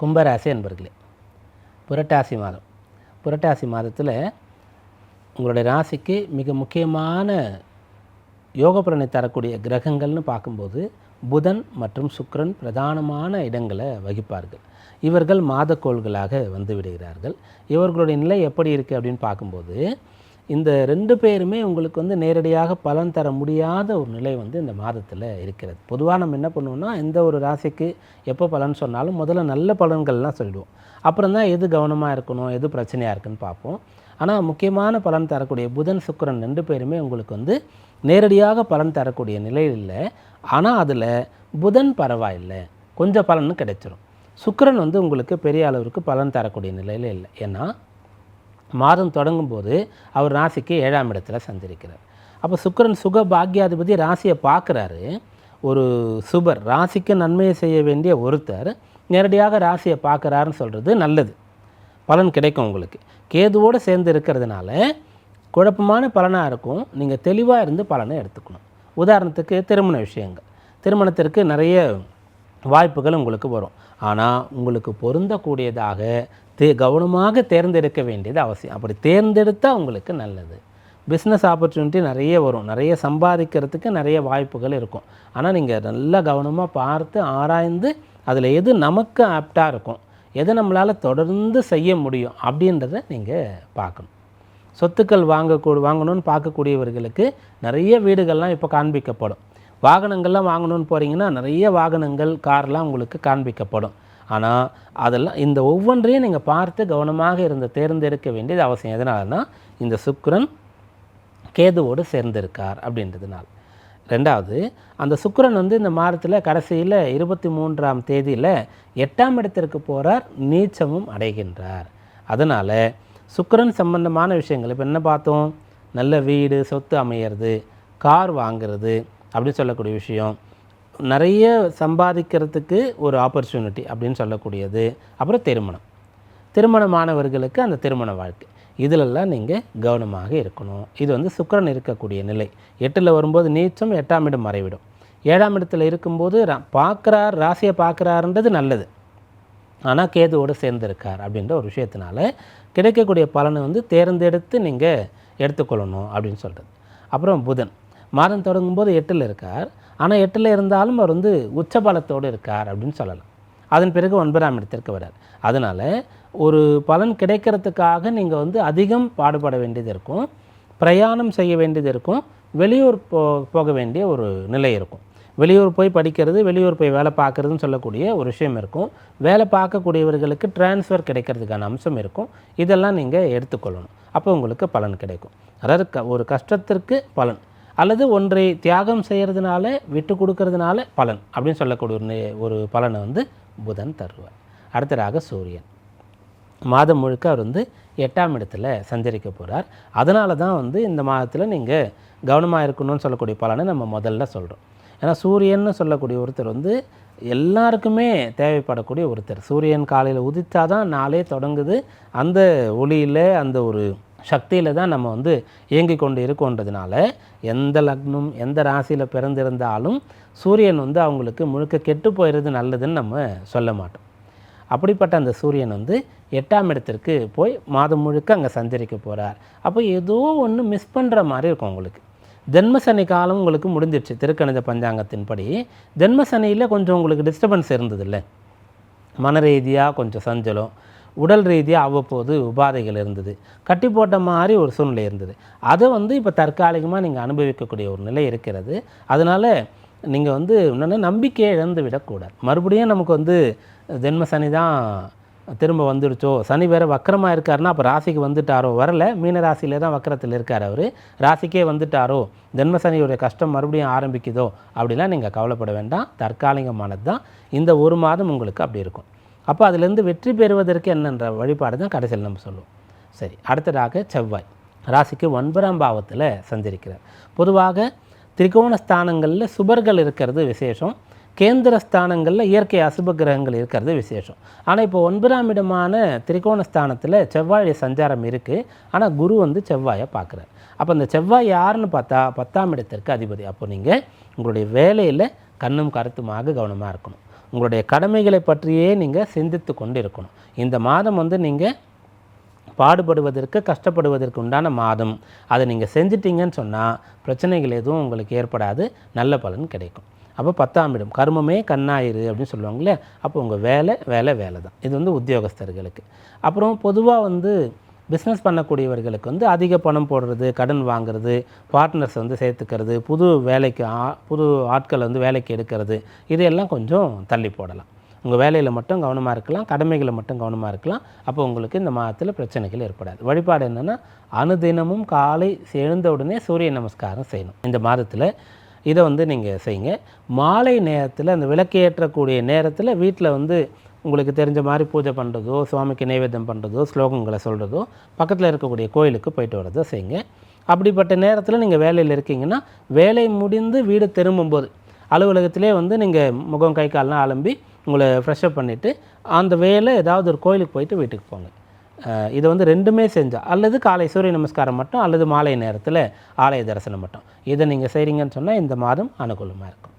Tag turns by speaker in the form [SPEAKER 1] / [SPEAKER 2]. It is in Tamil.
[SPEAKER 1] கும்பராசி என்பர்களே புரட்டாசி மாதம். புரட்டாசி மாதத்தில் உங்களுடைய ராசிக்கு மிக முக்கியமான யோக தரக்கூடிய கிரகங்கள்னு பார்க்கும்போது புதன் மற்றும் சுக்ரன் பிரதானமான இடங்களை வகிப்பார்கள். இவர்கள் மாதக்கோள்களாக வந்து விடுகிறார்கள். இவர்களுடைய நிலை எப்படி இருக்குது அப்படின்னு பார்க்கும்போது இந்த ரெண்டு பேருமே உங்களுக்கு வந்து நேரடியாக பலன் தர முடியாத ஒரு நிலை வந்து இந்த மாதத்தில் இருக்கிறது. பொதுவாக நம்ம என்ன பண்ணுவோம்னா எந்த ஒரு ராசிக்கு எப்போ பலன் சொன்னாலும் முதல்ல நல்ல பலன்கள்லாம் சொல்லிடுவோம். அப்புறம் தான் எது கவனமாக இருக்கணும் எது பிரச்சனையாக இருக்குன்னு பார்ப்போம். ஆனால் முக்கியமான பலன் தரக்கூடிய புதன் சுக்கரன் ரெண்டு பேருமே உங்களுக்கு வந்து நேரடியாக பலன் தரக்கூடிய நிலையில் இல்லை. ஆனால் அதில் புதன் பரவாயில்லை. கொஞ்சம் பலன் கிடைச்சிரும். சுக்கரன் வந்து உங்களுக்கு பெரிய அளவிற்கு பலன் தரக்கூடிய நிலையில் இல்லை. ஏன்னா மாதம் தொடங்கும் போது அவர் ராசிக்கு ஏழாம் இடத்துல சந்திருக்கிறார். அப்போ சுக்கரன் சுக பாக்யாதிபதி ராசியை பார்க்குறாரு. ஒரு சுபர் ராசிக்கு நன்மையை செய்ய வேண்டிய ஒருத்தர் நேரடியாக ராசியை பார்க்குறாருன்னு சொல்கிறது நல்லது. பலன் கிடைக்கும் உங்களுக்கு. கேதுவோடு சேர்ந்து இருக்கிறதுனால குழப்பமான பலனாக இருக்கும். நீங்கள் தெளிவாக இருந்து பலனை எடுத்துக்கணும். உதாரணத்துக்கு திருமண விஷயங்கள். திருமணத்திற்கு நிறைய வாய்ப்புகள் உங்களுக்கு வரும். ஆனால் உங்களுக்கு பொருந்தக்கூடியதாக தே கவனமாக தேர்ந்தெடுக்க வேண்டியது அவசியம். அப்படி தேர்ந்தெடுத்தால் உங்களுக்கு நல்லது. பிஸ்னஸ் ஆப்பர்ச்சுனிட்டி நிறைய வரும். நிறைய சம்பாதிக்கிறதுக்கு நிறைய வாய்ப்புகள் இருக்கும். ஆனால் நீங்கள் நல்லா கவனமாக பார்த்து ஆராய்ந்து அதில் எது நமக்கு ஆப்டாக இருக்கும் எதை நம்மளால் தொடர்ந்து செய்ய முடியும் அப்படின்றத நீங்கள் பார்க்கணும். சொத்துக்கள் வாங்கக்கூ வாங்கணும்னு பார்க்கக்கூடியவர்களுக்கு நிறைய வீடுகள்லாம் இப்போ காண்பிக்கப்படும். வாகனங்கள்லாம் வாங்கணும்னு போகிறீங்கன்னா நிறைய வாகனங்கள் கார்லாம் உங்களுக்கு காண்பிக்கப்படும். ஆனால் அதெல்லாம் இந்த ஒவ்வொன்றையும் நீங்கள் பார்த்து கவனமாக இருந்த தேர்ந்தெடுக்க வேண்டியது அவசியம். எதனால்னா இந்த சுக்கரன் கேதுவோடு சேர்ந்திருக்கார் அப்படின்றதுனால். ரெண்டாவது அந்த சுக்கரன் வந்து இந்த மாதத்தில் கடைசியில் இருபத்தி மூன்றாம் தேதியில் எட்டாம் இடத்திற்கு போகிறார் நீச்சமும் அடைகின்றார். அதனால் சுக்கரன் சம்பந்தமான விஷயங்கள் இப்போ என்ன பார்த்தோம்? நல்ல வீடு சொத்து அமையிறது கார் வாங்குறது அப்படின்னு சொல்லக்கூடிய விஷயம். நிறைய சம்பாதிக்கிறதுக்கு ஒரு ஆப்பர்ச்சுனிட்டி அப்படின்னு சொல்லக்கூடியது. அப்புறம் திருமணம். திருமணமானவர்களுக்கு அந்த திருமண வாழ்க்கை. இதிலெல்லாம் நீங்கள் கவனமாக இருக்கணும். இது வந்து சுக்கரன் இருக்கக்கூடிய நிலை. எட்டில் வரும்போது நீச்சம் எட்டாம் இடம் மறைவிடும். ஏழாம் இடத்துல இருக்கும்போது ரா பார்க்குறார் ராசியை பார்க்குறாருன்றது நல்லது. ஆனால் கேதுவோடு சேர்ந்திருக்கார் அப்படின்ற ஒரு விஷயத்தினால கிடைக்கக்கூடிய பலனை வந்து தேர்ந்தெடுத்து நீங்கள் எடுத்துக்கொள்ளணும் அப்படின்னு சொல்கிறது அப்புறம் புதன். மாதம் தொடங்கும்போது எட்டில் இருக்கார். ஆனால் எட்டில் இருந்தாலும் அவர் வந்து உச்சபலத்தோடு இருக்கார் அப்படின்னு சொல்லலாம். அதன் பிறகு ஒன்பதாம் இடத்திற்கு வரார் அதனால் ஒரு பலன் கிடைக்கிறதுக்காக நீங்கள் வந்து அதிகம் பாடுபட வேண்டியது இருக்கும். பிரயாணம் செய்ய வேண்டியது இருக்கும். வெளியூர் போ போக வேண்டிய ஒரு நிலை இருக்கும். வெளியூர் போய் படிக்கிறது வெளியூர் போய் வேலை பார்க்குறதுன்னு சொல்லக்கூடிய ஒரு விஷயம் இருக்கும். வேலை பார்க்கக்கூடியவர்களுக்கு டிரான்ஸ்ஃபர் கிடைக்கிறதுக்கான அம்சம் இருக்கும். இதெல்லாம் நீங்கள் எடுத்துக்கொள்ளணும். அப்போ உங்களுக்கு பலன் கிடைக்கும். அதாவது க ஒரு கஷ்டத்திற்கு பலன். அல்லது ஒன்றை தியாகம் செய்கிறதுனால விட்டு கொடுக்கறதுனால பலன் அப்படின்னு சொல்லக்கூடிய ஒரு ஒரு பலனை வந்து புதன் தருவார். அடுத்ததாக சூரியன். மாதம் முழுக்க அவர் வந்து எட்டாம் இடத்துல சஞ்சரிக்க போகிறார் அதனால தான் வந்து இந்த மாதத்தில் நீங்கள் கவனமாக இருக்கணும்னு சொல்லக்கூடிய பலனை நம்ம முதல்ல சொல்கிறோம் ஏன்னா சூரியன்னு சொல்லக்கூடிய ஒருத்தர் வந்து எல்லாருக்குமே தேவைப்படக்கூடிய ஒருத்தர். சூரியன் காலையில் உதித்தா தான் நாளே தொடங்குது. அந்த ஒளியில் அந்த ஒரு சக்தியில் தான் நம்ம வந்து இயங்கி கொண்டு இருக்கோன்றதுனால எந்த லக்னம் எந்த ராசியில் பிறந்திருந்தாலும் சூரியன் வந்து அவங்களுக்கு முழுக்க கெட்டு போயிடுறது நல்லதுன்னு நம்ம சொல்ல மாட்டோம். அப்படிப்பட்ட அந்த சூரியன் வந்து எட்டாம் இடத்திற்கு போய் மாதம் முழுக்க அங்கே சஞ்சரிக்க போகிறார் அப்போ ஏதோ ஒன்று மிஸ் பண்ணுற மாதிரி இருக்கும் உங்களுக்கு. ஜென்மசனி காலம் உங்களுக்கு முடிஞ்சிடுச்சு திருக்கணித பஞ்சாங்கத்தின்படி ஜென்மசனியில் கொஞ்சம் உங்களுக்கு டிஸ்டர்பன்ஸ் இருந்ததில்ல. மன ரீதியாக கொஞ்சம் சஞ்சலம். உடல் ரீதியாக அவ்வப்போது உபாதைகள் இருந்தது. கட்டி போட்ட மாதிரி ஒரு சூழ்நிலை இருந்தது. அதை வந்து இப்போ தற்காலிகமாக நீங்கள் அனுபவிக்கக்கூடிய ஒரு நிலை இருக்கிறது. அதனால் நீங்கள் வந்து இன்னொன்று நம்பிக்கையை இழந்து விடக்கூடாது. மறுபடியும் நமக்கு வந்து ஜென்ம சனி தான் திரும்ப வந்துடுச்சோ சனி வேறு வக்கரமாக இருக்காருன்னா அப்போ ராசிக்கு வந்துட்டாரோ வரல மீன ராசியில் தான் வக்கரத்தில் இருக்கார் அவர். ராசிக்கே வந்துட்டாரோ ஜென்ம சனியுடைய கஷ்டம் மறுபடியும் ஆரம்பிக்குதோ அப்படிலாம் நீங்கள் கவலைப்பட வேண்டாம். தற்காலிகமானது தான். இந்த ஒரு மாதம் உங்களுக்கு அப்படி இருக்கும். அப்போ அதுலேருந்து வெற்றி பெறுவதற்கு என்னென்ற வழிபாடு தான் கடைசியில் நம்ம சொல்லுவோம். சரி அடுத்ததாக செவ்வாய். ராசிக்கு ஒன்பதாம் பாவத்தில் சஞ்சரிக்கிறார். பொதுவாக திரிகோண ஸ்தானங்களில் சுபர்கள் இருக்கிறது விசேஷம். கேந்திர ஸ்தானங்களில் இயற்கை அசுப கிரகங்கள் இருக்கிறது விசேஷம். ஆனால் இப்போ ஒன்பதாம் இடமான திரிகோண ஸ்தானத்தில் செவ்வாய் சஞ்சாரம் இருக்குது ஆனால் குரு வந்து செவ்வாயை பார்க்குறார். அப்போ அந்த செவ்வாய் யாருன்னு பார்த்தா பத்தாம் இடத்திற்கு அதிபதி. அப்போ நீங்கள் உங்களுடைய வேலையில் கண்ணும் கருத்துமாக கவனமாக இருக்கணும். உங்களுடைய கடமைகளை பற்றியே நீங்கள் சிந்தித்து கொண்டு இருக்கணும் இந்த மாதம் வந்து நீங்கள் பாடுபடுவதற்கு கஷ்டப்படுவதற்கு உண்டான மாதம். அதை நீங்கள் செஞ்சிட்டீங்கன்னு சொன்னால் பிரச்சனைகள் எதுவும் உங்களுக்கு ஏற்படாது. நல்ல பலன் கிடைக்கும். அப்போ பத்தாம் இடம் கர்மமே கண்ணாயிரு அப்படின்னு சொல்லுவாங்களே அப்போ உங்கள் வேலை வேலை வேலை தான் இது வந்து உத்தியோகஸ்தர்களுக்கு. அப்புறம் பொதுவாக வந்து பிஸ்னஸ் பண்ணக்கூடியவர்களுக்கு வந்து அதிக பணம் போடுறது கடன் வாங்குறது பார்ட்னர்ஸ் வந்து சேர்த்துக்கிறது புது வேலைக்கு ஆ- புது ஆட்களை வந்து வேலைக்கு எடுக்கிறது இதையெல்லாம் கொஞ்சம் தள்ளி போடலாம். உங்கள் வேலையில் மட்டும் கவனமாக இருக்கலாம் கடமைகளை மட்டும் கவனமாக இருக்கலாம். அப்போ உங்களுக்கு இந்த மாதத்தில் பிரச்சனைகள் ஏற்படாது. வழிபாடு என்னென்னா அனுதினமும் காலை எழுந்த உடனே சூரிய நமஸ்காரம் செய்யணும். இந்த மாதத்தில் இதை வந்து நீங்கள் செய்யுங்க. மாலை நேரத்தில் அந்த விளக்கேற்றக்கூடிய நேரத்தில் வீட்டில் வந்து உங்களுக்கு தெரிஞ்ச மாதிரி பூஜை பண்ணுறதோ சுவாமிக்கு நைவேத்தியம் பண்ணுறதோ ஸ்லோகங்களை சொல்கிறதோ பக்கத்தில் இருக்கக்கூடிய கோயிலுக்கு போயிட்டு வரதோ செய்யுங்க. அப்படிப்பட்ட நேரத்தில் நீங்கள் வேலையில் இருக்கீங்கன்னா வேலை முடிந்து வீடு திரும்பும்போது அலுவலகத்திலே வந்து நீங்கள் முகம் கை கால்லாம் அலம்பி உங்களை ஃப்ரெஷ்அப் பண்ணிவிட்டு அந்த வேலை ஏதாவது ஒரு கோயிலுக்கு போயிட்டு வீட்டுக்கு போங்க. இதை வந்து ரெண்டுமே செஞ்சால் அல்லது காலை சூரிய நமஸ்காரம் மட்டும் அல்லது மாலை நேரத்தில் ஆலய தரிசனம் மட்டும். இதை நீங்கள் செய்கிறீங்கன்னு சொன்னால் இந்த மாதம் அனுகூலமாக இருக்கும்.